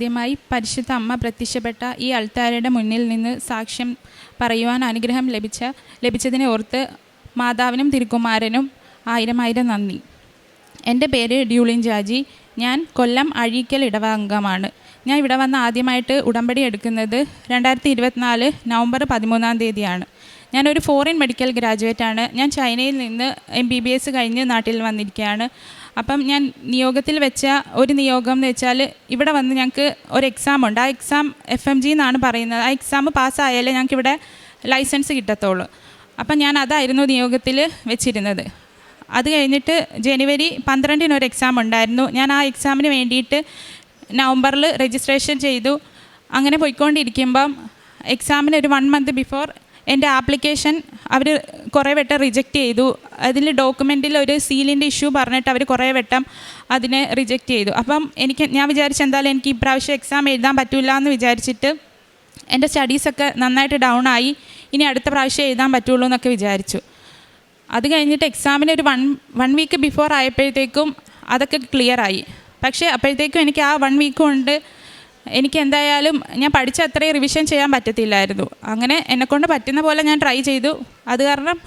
ആദ്യമായി പരിശുദ്ധ അമ്മ പ്രത്യക്ഷപ്പെട്ട ഈ അൾത്താരയുടെ മുന്നിൽ നിന്ന് സാക്ഷ്യം പറയുവാൻ അനുഗ്രഹം ലഭിച്ച ലഭിച്ചതിനെ ഓർത്ത് മാതാവിനും തിരുക്കുമാരനും ആയിരം ആയിരം നന്ദി. എന്റെ പേര് ഡ്യൂളിൻ ജാജി. ഞാൻ കൊല്ലം അഴീക്കൽ ഇടവംഗമാണ്. ഞാൻ ഇവിടെ വന്ന് ആദ്യമായിട്ട് ഉടമ്പടി എടുക്കുന്നത് രണ്ടായിരത്തി ഇരുപത്തിനാല് നവംബർ പതിമൂന്നാം തീയതിയാണ്. ഞാനൊരു ഫോറിൻ മെഡിക്കൽ ഗ്രാജുവേറ്റാണ് ഞാൻ ചൈനയിൽ നിന്ന് എം ബി ബി എസ് കഴിഞ്ഞ് നാട്ടിൽ വന്നിരിക്കുകയാണ്. അപ്പം ഞാൻ നിയോഗത്തിൽ വെച്ച ഒരു നിയോഗം എന്ന് വെച്ചാൽ ഇവിടെ വന്ന് ഞങ്ങൾക്ക് ഒരു എക്സാം ഉണ്ട്. ആ എക്സാം എഫ് എം ജി എന്നാണ് പറയുന്നത്. ആ എക്സാം പാസ്സായാലേ ഞങ്ങൾക്ക് ഇവിടെ ലൈസൻസ് കിട്ടത്തുള്ളൂ. അപ്പം ഞാൻ അതായിരുന്നു നിയോഗത്തിൽ വെച്ചിരുന്നത്. അത് കഴിഞ്ഞിട്ട് ജനുവരി പന്ത്രണ്ടിന് ഒരു എക്സാം ഉണ്ടായിരുന്നു. ഞാൻ ആ എക്സാമിന് വേണ്ടിയിട്ട് നവംബറിൽ രജിസ്ട്രേഷൻ ചെയ്തു. അങ്ങനെ പോയിക്കൊണ്ടിരിക്കുമ്പം എക്സാമിന് ഒരു വൺ മന്ത് ബിഫോർ എന്റെ ആപ്ലിക്കേഷൻ അവർ കുറേ വട്ടം റിജക്റ്റ് ചെയ്തു. അതിൽ ഡോക്യുമെന്റിൽ ഒരു സീലിന്റെ ഇഷ്യൂ പറഞ്ഞിട്ട് അവർ കുറേ വട്ടം അതിനെ റിജക്റ്റ് ചെയ്തു. അപ്പം എനിക്ക് ഞാൻ വിചാരിച്ചു എന്തായാലും എനിക്ക് ഇപ്രാവശ്യം എക്സാം എഴുതാൻ പറ്റില്ല എന്ന് വിചാരിച്ചിട്ട് എന്റെ സ്റ്റഡീസൊക്കെ നന്നായിട്ട് ഡൗൺ ആയി. ഇനി അടുത്ത പ്രാവശ്യം എഴുതാൻ പറ്റുള്ളൂ എന്നൊക്കെ വിചാരിച്ചു. അത് കഴിഞ്ഞിട്ട് എക്സാമിന് ഒരു വൺ വൺ വീക്ക് ബിഫോർ ആയപ്പോഴത്തേക്കും അതൊക്കെ ക്ലിയർ ആയി. പക്ഷേ അപ്പോഴത്തേക്കും എനിക്ക് ആ വൺ വീക്ക് കൊണ്ട് എനിക്ക് എന്തായാലും ഞാൻ പഠിച്ച അത്രയും റിവിഷൻ ചെയ്യാൻ പറ്റത്തില്ലായിരുന്നു. അങ്ങനെ എന്നെക്കൊണ്ട് പറ്റുന്ന പോലെ ഞാൻ ട്രൈ ചെയ്തു. അത് കാരണം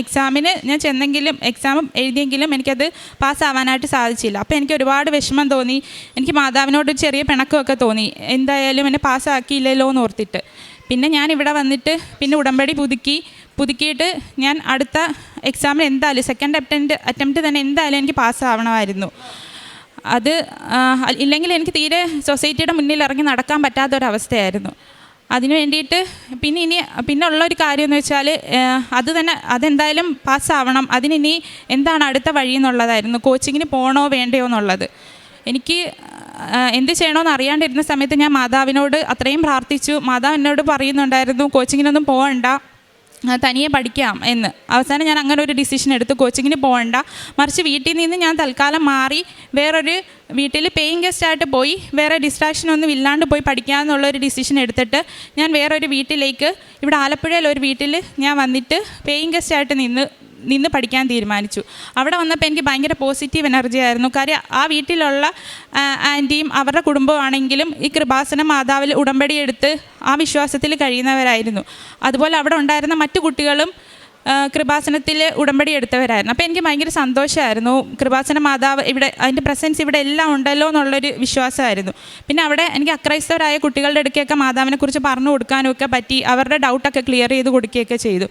എക്സാമിന് ഞാൻ ചെന്നെങ്കിലും എക്സാം എഴുതിയെങ്കിലും എനിക്കത് പാസ്സാവാനായിട്ട് സാധിച്ചില്ല. അപ്പോൾ എനിക്ക് ഒരുപാട് വിഷമം തോന്നി. എനിക്ക് മാതാവിനോട് ചെറിയ പിണക്കമൊക്കെ തോന്നി. എന്തായാലും എന്നെ പാസ്സാക്കിയില്ലല്ലോ എന്ന് ഓർത്തിട്ട്. പിന്നെ ഞാൻ ഇവിടെ വന്നിട്ട് പിന്നെ ഉടമ്പടി പുതുക്കി. പുതുക്കിയിട്ട് ഞാൻ അടുത്ത എക്സാമിന് എന്തായാലും സെക്കൻഡ് അറ്റംപ്റ്റ് അറ്റംപ്റ്റ് തന്നെ എന്തായാലും എനിക്ക് പാസ്സാവണമായിരുന്നു അത് ഇല്ലെങ്കിൽ എനിക്ക് തീരെ സൊസൈറ്റിയുടെ മുന്നിൽ ഇറങ്ങി നടക്കാൻ പറ്റാത്തൊരവസ്ഥയായിരുന്നു. അതിന് വേണ്ടിയിട്ട് പിന്നെ ഇനി പിന്നെ ഉള്ളൊരു കാര്യം എന്ന് വെച്ചാൽ അത് തന്നെ അതെന്തായാലും പാസ്സാവണം. അതിനിനി എന്താണ് അടുത്ത വഴി എന്നുള്ളതായിരുന്നു. കോച്ചിങ്ങിന് പോകണോ വേണ്ടയോ എന്നുള്ളത്. എനിക്ക് എന്ത് ചെയ്യണമെന്ന് അറിയാണ്ടിരുന്ന സമയത്ത് ഞാൻ മാതാവിനോട് അത്രയും പ്രാർത്ഥിച്ചു. മാതാവ് എന്നോട് പറയുന്നുണ്ടായിരുന്നു കോച്ചിങ്ങിനൊന്നും പോകണ്ട തനിയെ പഠിക്കാം എന്ന്. അവസാനം ഞാൻ അങ്ങനെ ഒരു ഡിസിഷൻ എടുത്തു കോച്ചിങ്ങിന് പോകണ്ട. മറിച്ച് വീട്ടിൽ നിന്ന് ഞാൻ തൽക്കാലം മാറി വേറൊരു വീട്ടിൽ പേയിങ് ഗസ്റ്റ് ആയിട്ട് പോയി വേറെ ഡിസ്ട്രാക്ഷൻ ഒന്നും ഇല്ലാണ്ട് പോയി പഠിക്കാമെന്നുള്ള ഒരു ഡിസിഷൻ എടുത്തിട്ട് ഞാൻ വേറൊരു വീട്ടിലേക്ക് ഇവിടെ ആലപ്പുഴയിലൊരു വീട്ടിൽ ഞാൻ വന്നിട്ട് പേയിങ് ഗസ്റ്റ് ആയിട്ട് നിന്ന് നിന്ന് പഠിക്കാൻ തീരുമാനിച്ചു. അവിടെ വന്നപ്പോൾ എനിക്ക് ഭയങ്കര പോസിറ്റീവ് എനർജി ആയിരുന്നു. കാര്യം ആ വീട്ടിലുള്ള ആന്റിയും അവരുടെ കുടുംബമാണെങ്കിലും ഈ കൃപാസന മാതാവിൽ ഉടമ്പടി എടുത്ത് ആ വിശ്വാസത്തിൽ കഴിയുന്നവരായിരുന്നു. അതുപോലെ അവിടെ ഉണ്ടായിരുന്ന മറ്റു കുട്ടികളും കൃപാസനത്തിൽ ഉടമ്പടി എടുത്തവരായിരുന്നു. അപ്പോൾ എനിക്ക് ഭയങ്കര സന്തോഷമായിരുന്നു. കൃപാസന മാതാവ് ഇവിടെ അതിന്റെ പ്രസൻസ് ഇവിടെ എല്ലാം ഉണ്ടല്ലോ എന്നുള്ളൊരു വിശ്വാസമായിരുന്നു. പിന്നെ അവിടെ എനിക്ക് അക്രൈസ്തവരായ കുട്ടികളുടെ അടുക്കൊക്കെ മാതാവിനെ കുറിച്ച് പറഞ്ഞു കൊടുക്കാനും ഒക്കെ പറ്റി അവരുടെ ഡൗട്ടൊക്കെ ക്ലിയർ ചെയ്ത് കൊടുക്കുകയൊക്കെ ചെയ്തു.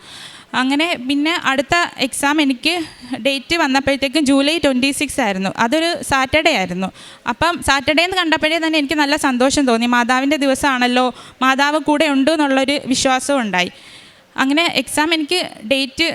അങ്ങനെ പിന്നെ അടുത്ത എക്സാം എനിക്ക് ഡേറ്റ് വന്നപ്പോഴത്തേക്കും ജൂലൈ ട്വന്റി സിക്സ് ആയിരുന്നു. അതൊരു സാറ്റർഡേ ആയിരുന്നു. അപ്പം സാറ്റർഡേ എന്ന് കണ്ടപ്പോഴേ തന്നെ എനിക്ക് നല്ല സന്തോഷം തോന്നി. മാതാവിന്റെ ദിവസമാണല്ലോ. മാതാവ് കൂടെ ഉണ്ട് എന്നുള്ളൊരു വിശ്വാസവും ഉണ്ടായി. അങ്ങനെ എക്സാം എനിക്ക് ഡേറ്റ്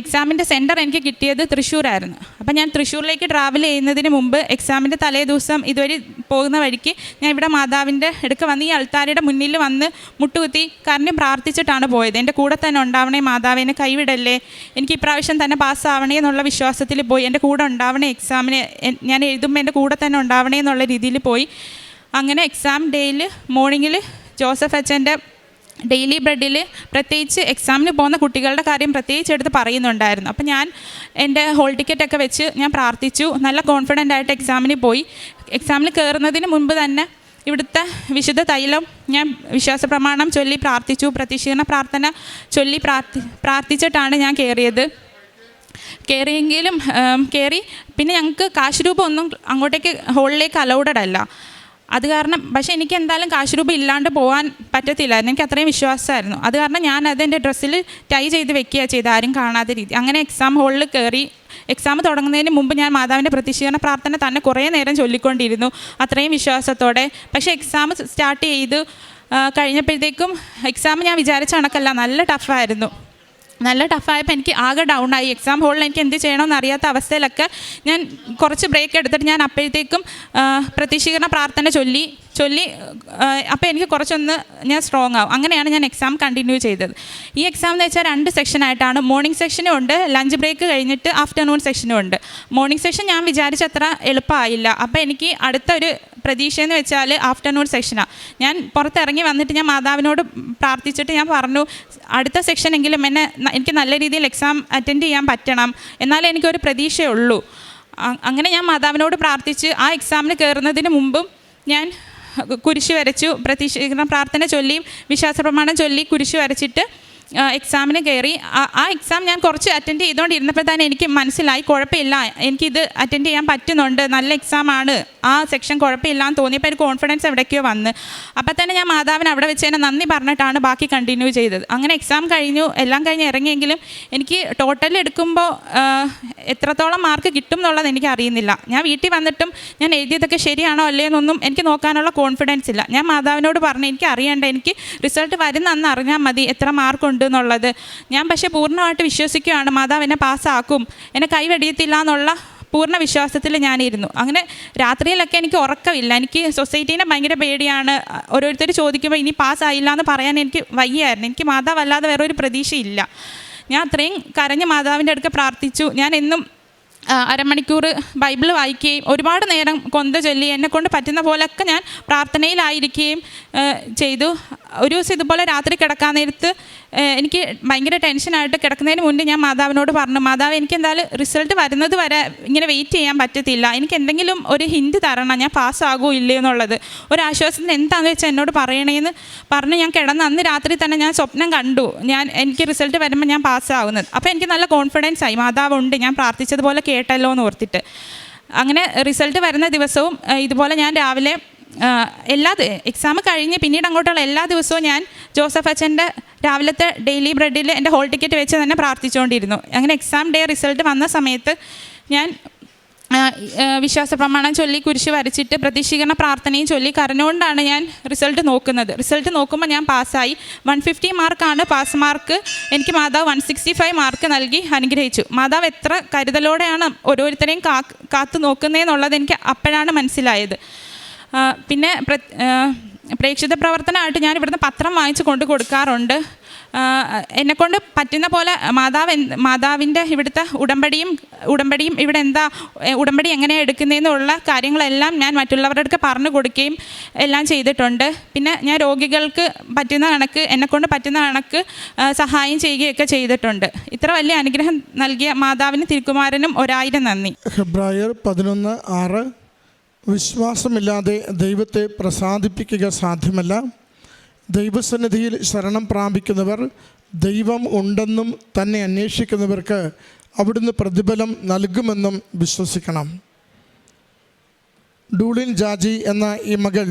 എക്സാമിന്റെ സെന്റർ എനിക്ക് കിട്ടിയത് തൃശ്ശൂരായിരുന്നു. അപ്പം ഞാൻ തൃശ്ശൂരിലേക്ക് ട്രാവൽ ചെയ്യുന്നതിന് മുമ്പ് എക്സാമിന്റെ തലേ ദിവസം ഇതുവഴി പോകുന്ന വഴിക്ക് ഞാൻ ഇവിടെ മാതാവിന്റെ അടുക്ക വന്ന് ഈ അൾത്താരയുടെ മുന്നിൽ വന്ന് മുട്ടുകുത്തി കരഞ്ഞ് പ്രാർത്ഥിച്ചിട്ടാണ് പോയത്. എന്റെ കൂടെ തന്നെ ഉണ്ടാവണേ മാതാവിനെ കൈവിടല്ലേ? എനിക്ക് ഇപ്രാവശ്യം തന്നെ പാസ്സാവണേ എന്നുള്ള വിശ്വാസത്തിൽ പോയി. എന്റെ കൂടെ ഉണ്ടാവണേ എക്സാമിന് ഞാൻ എഴുതുമ്പോൾ എന്റെ കൂടെ തന്നെ ഉണ്ടാവണേ എന്നുള്ള രീതിയിൽ പോയി. അങ്ങനെ എക്സാം ഡേയിൽ മോർണിംഗിൽ ജോസഫ് അച്ഛന്റെ ഡെയിലി ബ്രെഡിൽ പ്രത്യേകിച്ച് എക്സാമിന് പോകുന്ന കുട്ടികളുടെ കാര്യം പ്രത്യേകിച്ച് എടുത്ത് പറയുന്നുണ്ടായിരുന്നു. അപ്പം ഞാൻ എന്റെ ഹോൾ ടിക്കറ്റ് ഒക്കെ വെച്ച് ഞാൻ പ്രാർത്ഥിച്ചു. നല്ല കോൺഫിഡന്റ് ആയിട്ട് എക്സാമിന് പോയി. എക്സാമിന് കയറുന്നതിന് മുൻപ് തന്നെ ഇവിടുത്തെ വിശുദ്ധ തൈലം ഞാൻ വിശ്വാസ പ്രമാണം ചൊല്ലി പ്രാർത്ഥിച്ചു. പ്രതീക്ഷീകരണ പ്രാർത്ഥന ചൊല്ലി പ്രാർത്ഥി പ്രാർത്ഥിച്ചിട്ടാണ് ഞാൻ കയറിയത് കയറിയെങ്കിലും കയറി പിന്നെ ഞങ്ങൾക്ക് കാശ് രൂപ ഒന്നും അങ്ങോട്ടേക്ക് ഹോളിലേക്ക് അലൗഡഡ് അല്ല. അത് കാരണം പക്ഷേ എനിക്ക് എന്തായാലും കാശ് രൂപ ഇല്ലാണ്ട് പോകാൻ പറ്റത്തില്ലായിരുന്നു. എനിക്ക് അത്രയും വിശ്വാസമായിരുന്നു. അത് കാരണം ഞാൻ അത് എന്റെ ഡ്രസ്സിൽ ടൈ ചെയ്ത് വെക്കുക ചെയ്ത് ആരും കാണാത്ത രീതി. അങ്ങനെ എക്സാം ഹോളിൽ കയറി എക്സാം തുടങ്ങുന്നതിന് മുമ്പ് ഞാൻ മാതാവിന്റെ പ്രതിഷേധന പ്രാർത്ഥന തന്നെ കുറേ നേരം ചൊല്ലിക്കൊണ്ടിരുന്നു. അത്രയും വിശ്വാസത്തോടെ. പക്ഷേ എക്സാം സ്റ്റാർട്ട് ചെയ്ത് കഴിഞ്ഞപ്പോഴത്തേക്കും എക്സാം ഞാൻ വിചാരിച്ച കണക്കല്ല. നല്ല ടഫായിരുന്നു. നല്ല ടഫായപ്പോൾ എനിക്ക് ആകെ ഡൗൺ ആയി. എക്സാം ഹോളിൽ എനിക്ക് എന്ത് ചെയ്യണമെന്ന് അറിയാത്ത അവസ്ഥയിലൊക്കെ ഞാൻ കുറച്ച് ബ്രേക്ക് എടുത്തിട്ട് ഞാൻ അപ്പോഴത്തേക്കും ആ, പ്രതീക്ഷീകരണ പ്രാർത്ഥന ചൊല്ലി. ചൊല്ലി അപ്പോൾ എനിക്ക് കുറച്ചൊന്ന് ഞാൻ സ്ട്രോങ് ആവും. അങ്ങനെയാണ് ഞാൻ എക്സാം കണ്ടിന്യൂ ചെയ്തത്. ഈ എക്സാം എന്ന് വെച്ചാൽ രണ്ട് സെക്ഷനായിട്ടാണ് മോർണിംഗ് സെക്ഷനും ഉണ്ട് ലഞ്ച് ബ്രേക്ക് കഴിഞ്ഞിട്ട് ആഫ്റ്റർനൂൺ സെക്ഷനും ഉണ്ട്. മോർണിംഗ് സെക്ഷൻ ഞാൻ വിചാരിച്ചത്ര എളുപ്പമായില്ല അപ്പോൾ എനിക്ക് അടുത്ത ഒരു പ്രതീക്ഷ എന്ന് വെച്ചാൽ ആഫ്റ്റർനൂൺ സെക്ഷനാണ് ഞാൻ പുറത്തിറങ്ങി വന്നിട്ട് ഞാൻ മാതാവിനോട് പ്രാർത്ഥിച്ചിട്ട് ഞാൻ പറഞ്ഞു അടുത്ത സെക്ഷനെങ്കിലും എന്നെ എനിക്ക് നല്ല രീതിയിൽ എക്സാം അറ്റൻഡ് ചെയ്യാൻ പറ്റണം. എന്നാലേ എനിക്കൊരു പ്രതീക്ഷയുള്ളൂ. അങ്ങനെ ഞാൻ മാതാവിനോട് പ്രാർത്ഥിച്ച് ആ എക്സാമിന് കയറുന്നതിന് മുമ്പും ഞാൻ കുരിശ് വരച്ചു. പ്രതീക്ഷിക്കുന്ന പ്രാർത്ഥന ചൊല്ലി വിശ്വാസ പ്രമാണം ചൊല്ലി കുരിശ് വരച്ചിട്ട് എക്സാമിന് കയറി. ആ- എക്സാം ഞാൻ കുറച്ച് അറ്റൻഡ് ചെയ്തുകൊണ്ടിരുന്നപ്പോൾ തന്നെ എനിക്ക് മനസ്സിലായി കുഴപ്പമില്ല. എനിക്കിത് അറ്റൻഡ് ചെയ്യാൻ പറ്റുന്നുണ്ട്. നല്ല എക്സാമാണ് ആ സെക്ഷൻ കുഴപ്പമില്ല എന്ന് തോന്നിയപ്പോൾ ഒരു കോൺഫിഡൻസ് എവിടേക്കോ വന്ന്. അപ്പം തന്നെ ഞാൻ മാതാവിന് അവിടെ വെച്ച് തന്നെ നന്ദി പറഞ്ഞിട്ടാണ് ബാക്കി കണ്ടിന്യൂ ചെയ്തത്. അങ്ങനെ എക്സാം കഴിഞ്ഞു എല്ലാം കഴിഞ്ഞ് ഇറങ്ങിയെങ്കിലും എനിക്ക് ടോട്ടൽ എടുക്കുമ്പോൾ എത്രത്തോളം മാർക്ക് കിട്ടും എന്നുള്ളത് എനിക്ക് അറിയുന്നില്ല. ഞാൻ വീട്ടിൽ വന്നിട്ടും ഞാൻ എഴുതിയതൊക്കെ ശരിയാണോ അല്ലേ എന്നൊന്നും എനിക്ക് നോക്കാനുള്ള കോൺഫിഡൻസ് ഇല്ല. ഞാൻ മാതാവിനോട് പറഞ്ഞു എനിക്ക് അറിയണ്ട എനിക്ക് റിസൾട്ട് വരുന്ന അന്ന് അറിഞ്ഞാൽ മതി എത്ര മാർക്ക് ഉണ്ട് എന്നുള്ളത്. ഞാൻ പക്ഷേ പൂർണമായിട്ട് വിശ്വസിക്കുകയാണ് മാതാവ് എന്നെ പാസ്സാക്കും എന്നെ കൈവെടിയത്തില്ല എന്നുള്ള പൂർണ വിശ്വാസത്തിൽ ഞാനിരുന്നു. അങ്ങനെ രാത്രിയിലൊക്കെ എനിക്ക് ഉറക്കമില്ല. എനിക്ക് സൊസൈറ്റീനെ ഭയങ്കര പേടിയാണ്. ഓരോരുത്തർ ചോദിക്കുമ്പോൾ ഇനി പാസ്സായില്ല എന്ന് പറയാൻ എനിക്ക് വയ്യായിരുന്നു. എനിക്ക് മാതാവല്ലാതെ വേറെ ഒരു പ്രതീക്ഷയില്ല. ഞാൻ അത്രയും കരഞ്ഞ് മാതാവിന്റെ അടുക്ക പ്രാർത്ഥിച്ചു. ഞാൻ എന്നും അരമണിക്കൂർ ബൈബിൾ വായിക്കുകയും ഒരുപാട് നേരം കൊന്ത ചൊല്ലി എന്നെ കൊണ്ട് പറ്റുന്ന പോലൊക്കെ ഞാൻ പ്രാർത്ഥനയിലായിരിക്കുകയും ചെയ്തു. ഒരു ദിവസം ഇതുപോലെ രാത്രി കിടക്കാൻ നേരത്ത് എനിക്ക് ഭയങ്കര ടെൻഷനായിട്ട് കിടക്കുന്നതിന് മുന്നേ ഞാൻ മാതാവിനോട് പറഞ്ഞു മാതാവ് എനിക്ക് എന്തായാലും റിസൾട്ട് വരുന്നത് വരെ ഇങ്ങനെ വെയിറ്റ് ചെയ്യാൻ പറ്റത്തില്ല. എനിക്ക് എന്തെങ്കിലും ഒരു ഹിന്റ് തരണം. ഞാൻ പാസ്സാകുമോ ഇല്ലയോ എന്നുള്ളത്. ഒരു ആശ്വാസത്തിന് എന്താണെന്ന് വെച്ചാൽ എന്നോട് പറയണേന്ന് പറഞ്ഞ് ഞാൻ കിടന്ന് അന്ന് രാത്രി തന്നെ ഞാൻ സ്വപ്നം കണ്ടു. ഞാൻ എനിക്ക് റിസൾട്ട് വരുമ്പോൾ ഞാൻ പാസ്സാവുന്നത് അപ്പോൾ എനിക്ക് നല്ല കോൺഫിഡൻസ് ആയി. മാതാവ് ഉണ്ട് ഞാൻ പ്രാർത്ഥിച്ചതുപോലെ കേട്ടല്ലോ എന്ന് ഓർത്തിട്ട്. അങ്ങനെ റിസൾട്ട് വരുന്ന ദിവസവും ഇതുപോലെ ഞാൻ രാവിലെ എല്ലാ എക്സാം കഴിഞ്ഞ് പിന്നീട് അങ്ങോട്ടുള്ള എല്ലാ ദിവസവും ഞാൻ ജോസഫ് അച്ഛന്റെ രാവിലത്തെ ഡെയിലി ബ്രെഡിൽ എന്റെ ഹോൾ ടിക്കറ്റ് വെച്ച് തന്നെ പ്രാർത്ഥിച്ചുകൊണ്ടിരുന്നു. അങ്ങനെ എക്സാം ഡേ റിസൾട്ട് വന്ന സമയത്ത് ഞാൻ വിശ്വാസ പ്രമാണം ചൊല്ലി കുരിശ് വരച്ചിട്ട് പ്രതീക്ഷിക്കുന്ന പ്രാർത്ഥനയും ചൊല്ലി കരഞ്ഞുകൊണ്ടാണ് ഞാൻ റിസൾട്ട് നോക്കുന്നത്. റിസൾട്ട് നോക്കുമ്പോൾ ഞാൻ പാസ്സായി. വൺ ഫിഫ്റ്റി മാർക്കാണ് പാസ് മാർക്ക് എനിക്ക് മാതാവ് വൺ സിക്സ്റ്റി ഫൈവ് മാർക്ക് നൽകി അനുഗ്രഹിച്ചു. മാതാവ് എത്ര കരുതലോടെയാണ് ഓരോരുത്തരെയും കാ കാത്തു നോക്കുന്നതെന്നുള്ളത് എനിക്ക് അപ്പോഴാണ് മനസ്സിലായത്. പിന്നെ പ്രേക്ഷിത പ്രവർത്തനമായിട്ട് ഞാൻ ഇവിടുന്ന് പത്രം വാങ്ങിച്ച് കൊണ്ടു കൊടുക്കാറുണ്ട്. എന്നെക്കൊണ്ട് പറ്റുന്ന പോലെ മാതാവ് മാതാവിന്റെ ഇവിടുത്തെ ഉടമ്പടിയും ഉടമ്പടിയും ഇവിടെ എന്താ ഉടമ്പടി എങ്ങനെയാണ് എടുക്കുന്നതെന്നുള്ള കാര്യങ്ങളെല്ലാം ഞാൻ മറ്റുള്ളവരുടെ അടുത്ത് പറഞ്ഞു കൊടുക്കുകയും എല്ലാം ചെയ്തിട്ടുണ്ട്. പിന്നെ ഞാൻ രോഗികൾക്ക് പറ്റുന്ന കണക്ക് എന്നെക്കൊണ്ട് പറ്റുന്ന കണക്ക് സഹായം ചെയ്യുകയൊക്കെ ചെയ്തിട്ടുണ്ട്. ഇത്ര വലിയ അനുഗ്രഹം നൽകിയ മാതാവിന് തിരുക്കുമാരനും ഒരായിരം നന്ദി. ഹെബ്രായർ പതിനൊന്ന് ആറ് വിശ്വാസമില്ലാതെ ദൈവത്തെ പ്രസാദിപ്പിക്കുക സാധ്യമല്ല. ദൈവസന്നിധിയിൽ ശരണം പ്രാപിക്കുന്നവർ ദൈവം ഉണ്ടെന്നും തന്നെ അന്വേഷിക്കുന്നവർക്ക് അവിടുന്ന് പ്രതിഫലം നൽകുമെന്നും വിശ്വസിക്കണം. ഡൂളിൻ ജാജി എന്ന ഈ മകൾ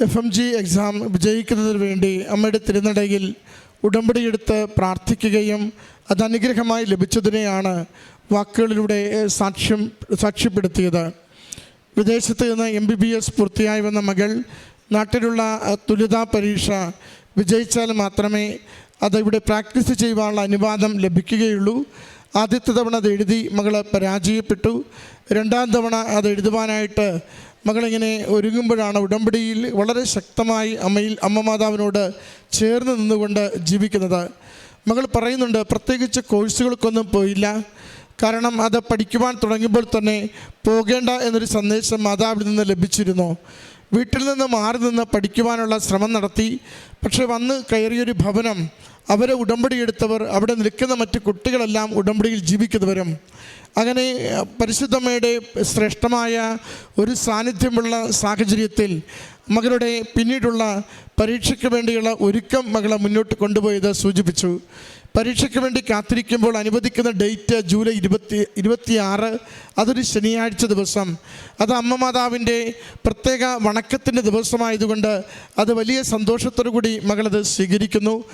എഫ് എം ജി എക്സാം വിജയിക്കുന്നതിന് വേണ്ടി അമ്മയുടെ തിരുനടയിൽ ഉടമ്പടിയെടുത്ത് പ്രാർത്ഥിക്കുകയും അത് അനുഗ്രഹമായി ലഭിച്ചതിനെയാണ് വാക്കുകളിലൂടെ സാക്ഷ്യം സാക്ഷ്യപ്പെടുത്തിയത്. വിദേശത്ത് നിന്ന് എം ബി ബി എസ് പൂർത്തിയായി വന്ന മകൾ നാട്ടിലുള്ള തുലിതാ പരീക്ഷ വിജയിച്ചാൽ മാത്രമേ അതിവിടെ പ്രാക്ടീസ് ചെയ്യുവാനുള്ള അനുവാദം ലഭിക്കുകയുള്ളൂ. ആദ്യത്തെ തവണ അത് എഴുതി മകൾ പരാജയപ്പെട്ടു. രണ്ടാം തവണ അത് എഴുതുവാനായിട്ട് മകളിങ്ങനെ ഒരുങ്ങുമ്പോഴാണ് ഉടമ്പടിയിൽ വളരെ ശക്തമായി അമ്മയിൽ അമ്മ മാതാവിനോട് ചേർന്ന് നിന്നുകൊണ്ട് ജീവിക്കുന്നത്. മകൾ പറയുന്നുണ്ട് പ്രത്യേകിച്ച് കോഴ്സുകൾക്കൊന്നും പോയില്ല. കാരണം അത് പഠിക്കുവാൻ തുടങ്ങുമ്പോൾ തന്നെ പോകേണ്ട എന്നൊരു സന്ദേശം മാതാവിൽ നിന്ന് ലഭിച്ചിരുന്നു. വീട്ടിൽ നിന്ന് മാറി നിന്ന് പഠിക്കുവാനുള്ള ശ്രമം നടത്തി. പക്ഷെ വന്ന് കയറിയൊരു ഭവനം അവരെ ഉടമ്പടി എടുത്തവർ അവിടെ നിൽക്കുന്ന മറ്റ് കുട്ടികളെല്ലാം ഉടമ്പടിയിൽ ജീവിക്കുന്നവരും അങ്ങനെ പരിശുദ്ധമ്മയുടെ ശ്രേഷ്ഠമായ ഒരു സാന്നിധ്യമുള്ള സാഹചര്യത്തിൽ മകളുടെ പിന്നീടുള്ള പരീക്ഷയ്ക്ക് വേണ്ടിയുള്ള ഒരുക്കം മകളെ മുന്നോട്ട് കൊണ്ടുപോയത് സൂചിപ്പിച്ചു. പരീക്ഷയ്ക്ക് വേണ്ടി കാത്തിരിക്കുമ്പോൾ അനുവദിക്കുന്ന ഡേറ്റ് ജൂലൈ ഇരുപത്തി ഇരുപത്തിയാറ് അതൊരു ശനിയാഴ്ച ദിവസം. അത് അമ്മ മാതാവിന്റെ പ്രത്യേക വണക്കത്തിന്റെ ദിവസമായതുകൊണ്ട് അത് വലിയ സന്തോഷത്തോടു കൂടി മകളത് സ്വീകരിക്കുന്നു.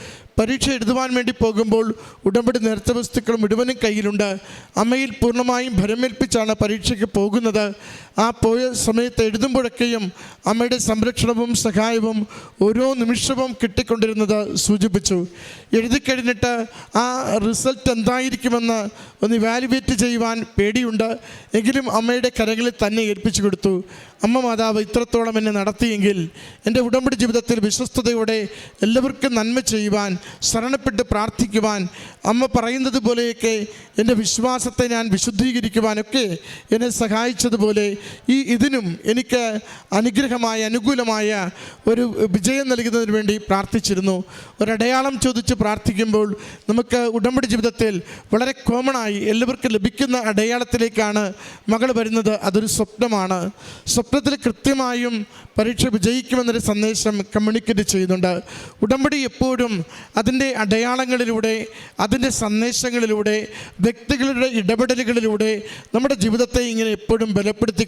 പരീക്ഷ എഴുതുവാൻ വേണ്ടി പോകുമ്പോൾ ഉടമ്പടി നേർച്ച വസ്തുക്കൾ മുഴുവനും കയ്യിലുണ്ട്. അമ്മയിൽ പൂർണമായും ഭരമേൽപ്പിച്ചാണ് പരീക്ഷയ്ക്ക് പോകുന്നത്. ആ പോയ സമയത്ത് എഴുതുമ്പോഴൊക്കെയും അമ്മയുടെ സംരക്ഷണവും സഹായവും ഓരോ നിമിഷവും കിട്ടിക്കൊണ്ടിരുന്നത് സൂചിപ്പിച്ചു. എഴുതി കഴിഞ്ഞിട്ട് ആ റിസൾട്ട് എന്തായിരിക്കുമെന്ന് ഒന്ന് ഇവാലുവേറ്റ് ചെയ്യുവാൻ പേടിയുണ്ട്. എങ്കിലും അമ്മയുടെ കരകളിൽ തന്നെ ഏൽപ്പിച്ചു കൊടുത്തു. അമ്മ മാതാവ് ഇത്രത്തോളം എന്നെ നടത്തിയെങ്കിൽ എന്റെ ഉടമ്പടി ജീവിതത്തിൽ വിശ്വസ്തയോടെ എല്ലാവർക്കും നന്മ ചെയ്യുവാൻ ശരണപ്പെട്ട് പ്രാർത്ഥിക്കുവാൻ അമ്മ പറയുന്നത് പോലെയൊക്കെ എന്റെ വിശ്വാസത്തെ ഞാൻ വിശുദ്ധീകരിക്കുവാനൊക്കെ എന്നെ സഹായിച്ചതുപോലെ ഈ ഇതിനും എനിക്ക് അനുഗ്രഹമായ അനുകൂലമായ ഒരു വിജയം നൽകുന്നതിന് വേണ്ടി പ്രാർത്ഥിച്ചിരുന്നു. ഒരടയാളം ചോദിച്ച് പ്രാർത്ഥിക്കുമ്പോൾ നമുക്ക് ഉടമ്പടി ജീവിതത്തിൽ വളരെ കോമണായി എല്ലാവർക്കും ലഭിക്കുന്ന അടയാളത്തിലേക്കാണ് മകൾ വരുന്നത്. അതൊരു സ്വപ്നമാണ്. സ്വപ്നത്തിൽ കൃത്യമായും പരീക്ഷ വിജയിക്കുമെന്നൊരു സന്ദേശം കമ്മ്യൂണിക്കേറ്റ് ചെയ്യുന്നുണ്ട്. ഉടമ്പടി എപ്പോഴും അതിന്റെ അടയാളങ്ങളിലൂടെ അതിന്റെ സന്ദേശങ്ങളിലൂടെ വ്യക്തികളുടെ ഇടപെടലുകളിലൂടെ നമ്മുടെ ജീവിതത്തെ ഇങ്ങനെ എപ്പോഴും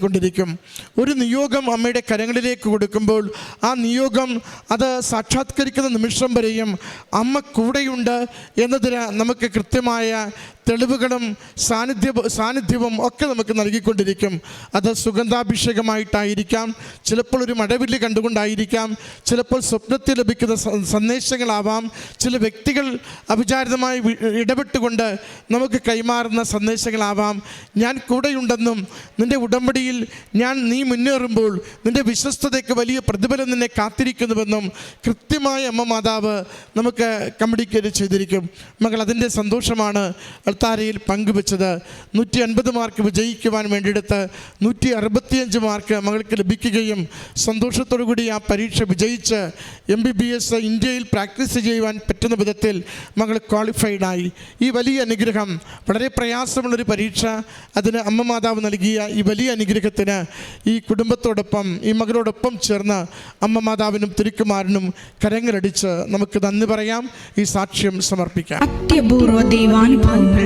ബലപ്പെടുത്തിക്കൊണ്ടിരിക്കും ഒരു നിയോഗം അമ്മയുടെ കരങ്ങളിലേക്ക് കൊടുക്കുമ്പോൾ ആ നിയോഗം അത് സാക്ഷാത്കരിക്കുന്ന നിമിഷം വരെയും അമ്മ കൂടെയുണ്ട് എന്നതിന് നമുക്ക് കൃത്യമായ തെളിവുകളും സാന്നിധ്യ സാന്നിധ്യവും ഒക്കെ നമുക്ക് നൽകിക്കൊണ്ടിരിക്കും. അത് സുഗന്ധാഭിഷേകമായിട്ടായിരിക്കാം. ചിലപ്പോൾ ഒരു മഴവില്ല് കണ്ടുകൊണ്ടായിരിക്കാം. ചിലപ്പോൾ സ്വപ്നത്തിൽ ലഭിക്കുന്ന സന്ദേശങ്ങളാവാം. ചില വ്യക്തികൾ അവിചാരിതമായി ഇടപെട്ടുകൊണ്ട് നമുക്ക് കൈമാറുന്ന സന്ദേശങ്ങളാവാം. ഞാൻ കൂടെയുണ്ടെന്നും നിന്റെ ഉടമ്പടിയിൽ ഞാൻ നീ മുന്നേറുമ്പോൾ നിന്റെ വിശ്വസ്തതയ്ക്ക് വലിയ പ്രതിഫലം നിന്നെ കാത്തിരിക്കുന്നുവെന്നും കൃത്യമായ അമ്മ മാതാവ് നമുക്ക് കമ്മ്യൂണിക്കേറ്റ് ചെയ്തിരിക്കും. മകൾ അതിന്റെ സന്തോഷമാണ്. അൾത്താരയിൽ പങ്കുവെച്ചത് നൂറ്റി അൻപത് മാർക്ക് വിജയിക്കുവാൻ വേണ്ടിയെടുത്ത് നൂറ്റി അറുപത്തിയഞ്ച് മാർക്ക് മകൾക്ക് ലഭിക്കുകയും സന്തോഷത്തോടു കൂടി ആ പരീക്ഷ വിജയിച്ച് എം ബി ബി എസ് ഇന്ത്യയിൽ പ്രാക്ടീസ് ചെയ്യുവാൻ പറ്റുന്ന വിധത്തിൽ മകൾ ക്വാളിഫൈഡായി ഈ വലിയ അനുഗ്രഹം വളരെ പ്രയാസമുള്ളൊരു പരീക്ഷ അതിന് അമ്മ മാതാവ് നൽകിയ ഈ വലിയ അനുഗ്രഹത്തിന് ഈ കുടുംബത്തോടൊപ്പം ഈ മകളോടൊപ്പം ചേർന്ന് അമ്മ മാതാവിനും തിരുക്കുമാരനും കരങ്ങളടിച്ച് നമുക്ക് നന്ദി പറയാം. ഈ സാക്ഷ്യം സമർപ്പിക്കാം. അത്യപൂർവ ദൈവാനുഭവങ്ങൾ